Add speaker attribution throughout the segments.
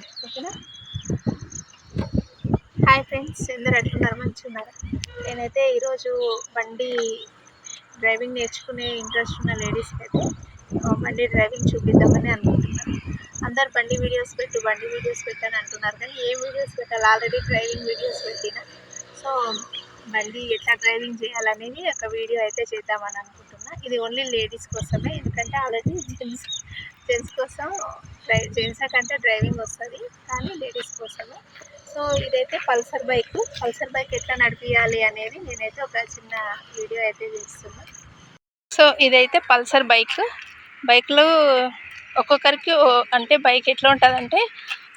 Speaker 1: ఓకేనా? Hi friends అందరు ఎట్లున్నారు? మంచిగా ఉన్నారు నేనైతే ఈరోజు బండి డ్రైవింగ్ నేర్చుకునే ఇంట్రెస్ట్ ఉన్న లేడీస్కి అయితే బండి డ్రైవింగ్ చూపిద్దామని అనుకుంటున్నాను. అందరు బండి వీడియోస్ పెట్టు బండి వీడియోస్ పెట్టని అంటున్నారు కానీ ఏ వీడియోస్ పెట్టాలి? ఆల్రెడీ డ్రైవింగ్ వీడియోస్ పెట్టిన. సో బండి ఎట్లా డ్రైవింగ్ చేయాలనేది ఒక వీడియో అయితే చేద్దామని అనుకుంటున్నా. ఇది ఓన్లీ లేడీస్ కోసమే ఎందుకంటే ఆల్రెడీ జెంట్స్ జెంట్స్ కోసం డ్రై జెంట్స్ కంటే డ్రైవింగ్ వస్తుంది కానీ లేడీస్ కోసమే. సో ఇదైతే పల్సర్ బైక్. పల్సర్ బైక్ ఎట్లా నడిపించాలి అనేది నేనైతే ఒక చిన్న వీడియో అయితే తీస్తున్నా. సో ఇదైతే పల్సర్ బైక్. బైక్లు ఒక్కొక్కరికి ఓ- అంటే బైక్ ఎట్లా ఉంటుందంటే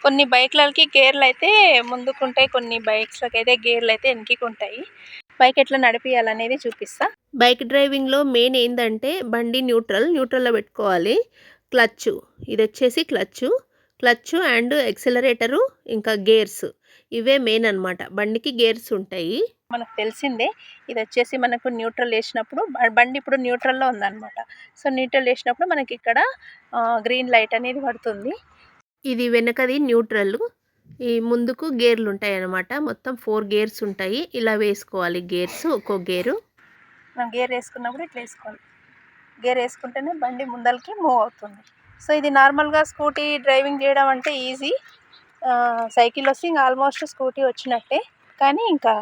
Speaker 1: కొన్ని బైక్లకి గేర్లు అయితే ముందుకుంటాయి కొన్ని బైక్స్లకి అయితే గేర్లు అయితే వెనక్కి ఉంటాయి బైక్ ఎట్లా నడిపించాలనేది చూపిస్తా.
Speaker 2: బైక్ డ్రైవింగ్లో మెయిన్ ఏంటంటే బండి న్యూట్రల్ న్యూట్రల్లో పెట్టుకోవాలి. క్లచ్ ఇది వచ్చేసి క్లచ్ క్లచ్ అండ్ ఎక్సలరేటరు ఇంకా గేర్స్. ఇవే మెయిన్ అన్నమాట. బండికి గేర్స్ ఉంటాయి.
Speaker 1: మనకు తెలిసిందే ఇది వచ్చేసి మనకు న్యూట్రల్ వేసినప్పుడు బండి ఇప్పుడు న్యూట్రల్లో ఉందన్నమాట. సో న్యూట్రల్ వేసినప్పుడు మనకి ఇక్కడ గ్రీన్ లైట్ అనేది పడుతుంది.
Speaker 2: ఇది వెనకది న్యూట్రల్. ఈ ముందుకు గేర్లు ఉంటాయి అన్నమాట మొత్తం ఫోర్ గేర్స్ ఉంటాయి. ఇలా వేసుకోవాలి గేర్స్ ఒక్కో గేరు.
Speaker 1: మనం గేర్ వేసుకున్నప్పుడు ఇట్లా వేసుకోవాలి. గేర్ వేసుకుంటేనే బండి ముందలకి మూవ్ అవుతుంది. సో ఇది నార్మల్గా స్కూటీ డ్రైవింగ్ చేయడం అంటే ఈజీ. సైకిల్ వస్తే ఇంకా ఆల్మోస్ట్ స్కూటీ వచ్చినట్టే. కానీ ఇంకా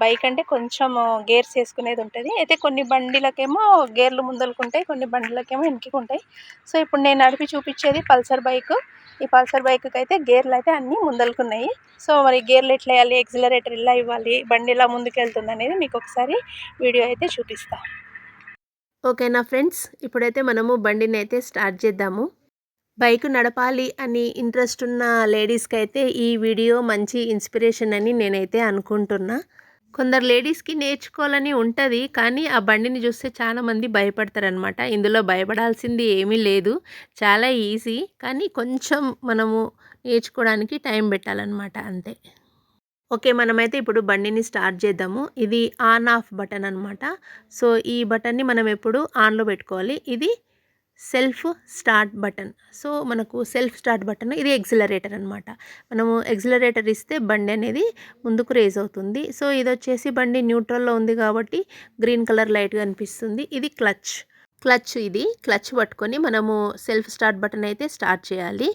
Speaker 1: బైక్ అంటే కొంచెం గేర్స్ వేసుకునేది ఉంటుంది. అయితే కొన్ని బండిలకేమో గేర్లు ముందలుకుంటాయి కొన్ని బండిలకేమో వెనక్కి ఉంటాయి సో ఇప్పుడు నేను నడిపి చూపించేది పల్సర్ బైక్. ఈ పల్సర్ బైక్కి అయితే గేర్లు అయితే అన్నీ ముందలుకున్నాయి. సో మరి గేర్లు ఎట్లా వేయాలి ఎక్సిలరేటర్ ఎలా ఇవ్వాలి బండి ఎలా ముందుకు వెళ్తుంది అనేది మీకు ఒకసారి వీడియో అయితే చూపిస్తాను
Speaker 2: ఓకేనా ఫ్రెండ్స్ ఇప్పుడైతే మనము బండిని అయితే స్టార్ట్ చేద్దాము. బైక్ నడపాలి అని ఇంట్రెస్ట్ ఉన్న లేడీస్కి అయితే ఈ వీడియో మంచి ఇన్స్పిరేషన్ అని నేనైతే అనుకుంటున్నా. కొందరు లేడీస్కి నేర్చుకోవాలని ఉంటుంది కానీ ఆ బండిని చూస్తే చాలామంది భయపడతారనమాట ఇందులో భయపడాల్సింది ఏమీ లేదు చాలా ఈజీ కానీ కొంచెం మనము నేర్చుకోవడానికి టైం పెట్టాలన్నమాట అంతే. ఓకే మనమైతే ఇప్పుడు బండిని స్టార్ట్ చేద్దాము. ఇది ఆన్ ఆఫ్ బటన్ అనమాట సో ఈ బటన్ని మనం ఎప్పుడు ఆన్లో పెట్టుకోవాలి? ఇది సెల్ఫ్ స్టార్ట్ బటన్. సో మనకు సెల్ఫ్ స్టార్ట్ బటన్ ఇది ఎగ్జిలరేటర్ అనమాట మనము ఎగ్జిలరేటర్ ఇస్తే బండి అనేది ముందుకు రేజ్ అవుతుంది. సో ఇది వచ్చేసి బండి న్యూట్రల్లో ఉంది కాబట్టి గ్రీన్ కలర్ లైట్ కనిపిస్తుంది. ఇది క్లచ్. క్లచ్ ఇది. క్లచ్ పట్టుకొని మనము సెల్ఫ్ స్టార్ట్ బటన్ అయితే స్టార్ట్ చేయాలి.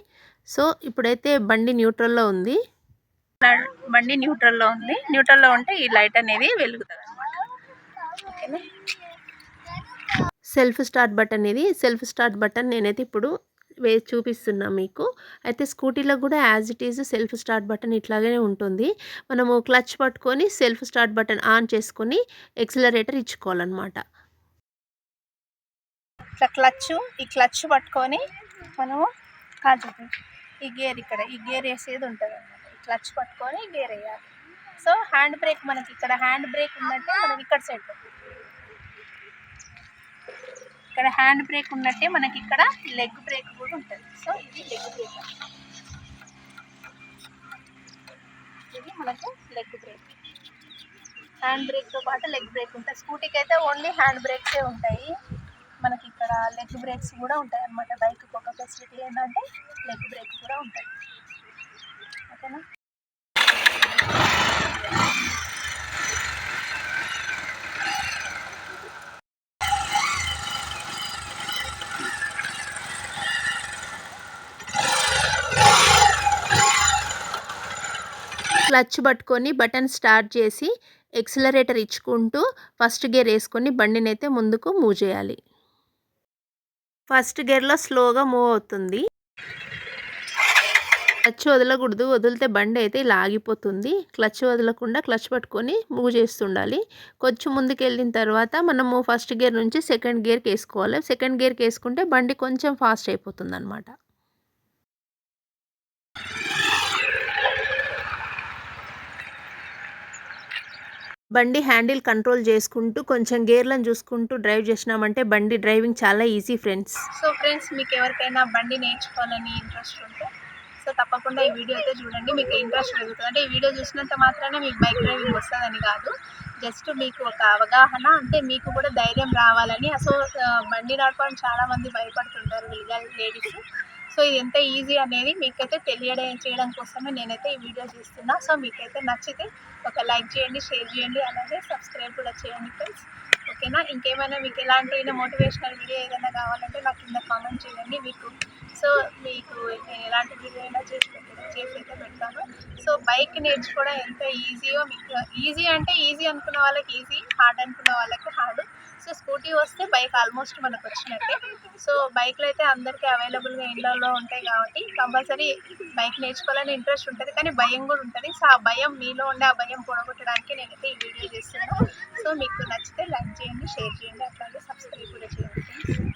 Speaker 2: సో ఇప్పుడైతే బండి న్యూట్రల్లో ఉంది.
Speaker 1: బండి న్యూట్రల్లో ఉంది. న్యూట్రల్లో ఉంటే ఈ లైట్ అనేది వెలుగుతుంది అనమాట ఓకేనా?
Speaker 2: సెల్ఫ్ స్టార్ట్ బటన్ ఇది సెల్ఫ్ స్టార్ట్ బటన్ నేనైతే ఇప్పుడు వే చూపిస్తున్నా మీకు. అయితే స్కూటీలో కూడా as it is self start button ఇట్లాగే ఉంటుంది. మనము క్లచ్ పట్టుకొని సెల్ఫ్ స్టార్ట్ బటన్ ఆన్ చేసుకొని ఎక్సిలరేటర్ ఇచ్చుకోవాలన్నమాట.
Speaker 1: ఇట్లా క్లచ్ ఈ క్లచ్ పట్టుకొని మనము కాదు ఈ గేర్ ఇక్కడ ఈ గేర్ వేసేది ఉంటుంది క్లచ్ పట్టుకొని గేర్ వేయాలి సో హ్యాండ్ బ్రేక్ మనకి ఇక్కడ హ్యాండ్ బ్రేక్ ఉన్నట్టే మనకి ఇక్కడ సైడ్ ఇక్కడ హ్యాండ్ బ్రేక్ ఉన్నట్టే మనకి ఇక్కడ లెగ్ బ్రేక్ కూడా ఉంటుంది. సో ఇది లెగ్ బ్రేక్. ఇది మనకు లెగ్ బ్రేక్. హ్యాండ్ బ్రేక్తో పాటు లెగ్ బ్రేక్ ఉంటుంది. స్కూటీకి అయితే ఓన్లీ హ్యాండ్ బ్రేక్సే ఉంటాయి. మనకి ఇక్కడ లెగ్ బ్రేక్స్ కూడా ఉంటాయి అన్నమాట బైక్కి ఒక ఫెసిలిటీ ఏంటంటే లెగ్ బ్రేక్ కూడా ఉంటుంది ఓకేనా?
Speaker 2: క్లచ్ పట్టుకొని బటన్ స్టార్ట్ చేసి ఎక్సిలరేటర్ ఇచ్చుకుంటూ ఫస్ట్ గేర్ వేసుకొని బండిని అయితే ముందుకు మూవ్ చేయాలి. ఫస్ట్ గేర్లో స్లోగా మూవ్ అవుతుంది. క్లచ్ వదలకూడదు. వదిలితే బండి అయితే ఇలా ఆగిపోతుంది. క్లచ్ వదలకుండా క్లచ్ పట్టుకొని మూవ్ చేస్తుండాలి. కొంచెం ముందుకు వెళ్ళిన తర్వాత మనము ఫస్ట్ గేర్ నుంచి సెకండ్ గేర్కి వేసుకోవాలి. సెకండ్ గేర్కి వేసుకుంటే బండి కొంచెం ఫాస్ట్ అయిపోతుంది అనమాట బండి హ్యాండిల్ కంట్రోల్ చేసుకుంటూ కొంచెం గేర్లను చూసుకుంటూ డ్రైవ్ చేసినామంటే బండి డ్రైవింగ్ చాలా ఈజీ ఫ్రెండ్స్.
Speaker 1: సో ఫ్రెండ్స్ మీకు ఎవరికైనా బండి నేర్చుకోవాలని ఇంట్రెస్ట్ ఉంటే సో తప్పకుండా ఈ వీడియో అయితే చూడండి మీకు ఇంట్రెస్ట్ పెరుగుతుంది. అంటే ఈ వీడియో చూసినంత మాత్రమే మీకు బైక్ డ్రైవింగ్ వస్తుందని కాదు. జస్ట్ మీకు ఒక అవగాహన అంటే మీకు కూడా ధైర్యం రావాలని. సో బండి నడపడం చాలామంది భయపడుతుంటారు లీగల్ లేడీస్ సో ఇది ఎంత ఈజీ అనేది మీకైతే తెలియడం చేయడం కోసమే నేనైతే ఈ వీడియో చేస్తున్నా సో మీకైతే నచ్చితే ఒక లైక్ చేయండి షేర్ చేయండి అలాగే సబ్స్క్రైబ్ కూడా చేయండి ఫ్రెండ్స్. ఓకేనా? ఇంకేమైనా మీకు ఎలాంటి మోటివేషనల్ వీడియో ఏదైనా కావాలంటే నాకు కింద కామెంట్ చేయండి మీకు. సో మీకు నేను ఎలాంటి వీడియో అయినా చేసి చేసి అయితే పెడతాను. సో బైక్ నేర్చుకోవడం ఎంత ఈజీయో మీకు ఈజీ అంటే ఈజీ అనుకున్న వాళ్ళకి ఈజీ హార్డ్ అనుకున్న వాళ్ళకి హార్డ్. సో స్కూటీ వస్తే బైక్ ఆల్మోస్ట్ మనకు వచ్చినట్టే. సో బైక్లు అయితే అందరికీ అవైలబుల్గా ఇళ్ళల్లో ఉంటాయి కాబట్టి కంపల్సరీ బైక్ నేర్చుకోవాలని ఇంట్రెస్ట్ ఉంటుంది కానీ భయం కూడా ఉంటుంది. సో ఆ భయం మీలో ఉండే ఆ భయం పొడగొట్టడానికి నేనైతే ఈ వీడియో చేస్తున్నాను. సో మీకు నచ్చితే లైక్ చేయండి షేర్ చేయండి అట్లాగే సబ్స్క్రైబ్ కూడా చేయండి.